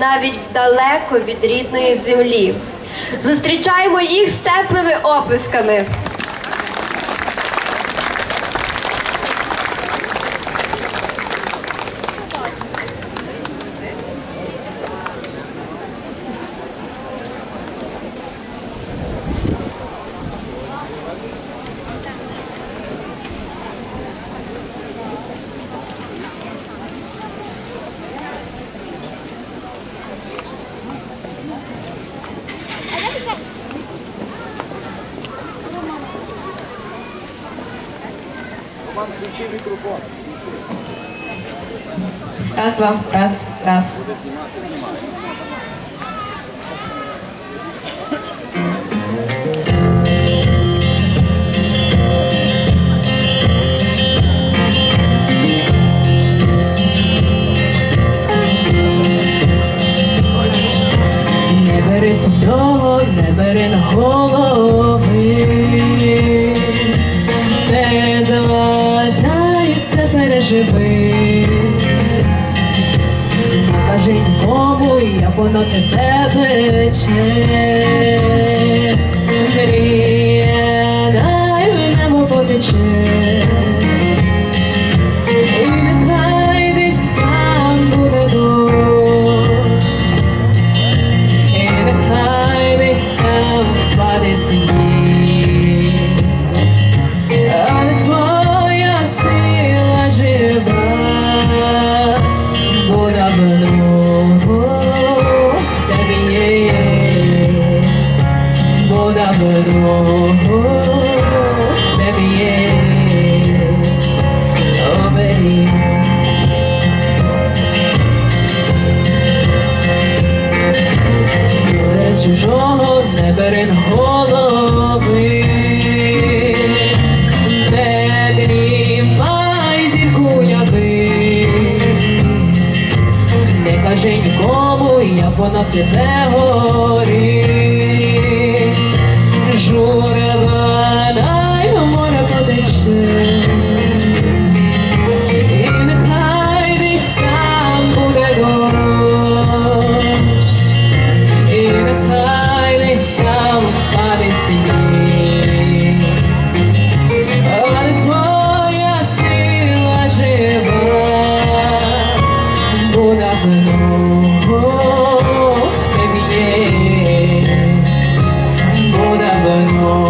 навіть далеко від рідної землі. Зустрічаємо їх з теплими оплесками. Раз, два, раз, раз. Не бери свого, не бери на голови, все переживи. Кажи нікому, як воно тебе пече. Чужого не бери голови, не дрімай зірку яви, не кажи нікому, як воно тебе горить, the.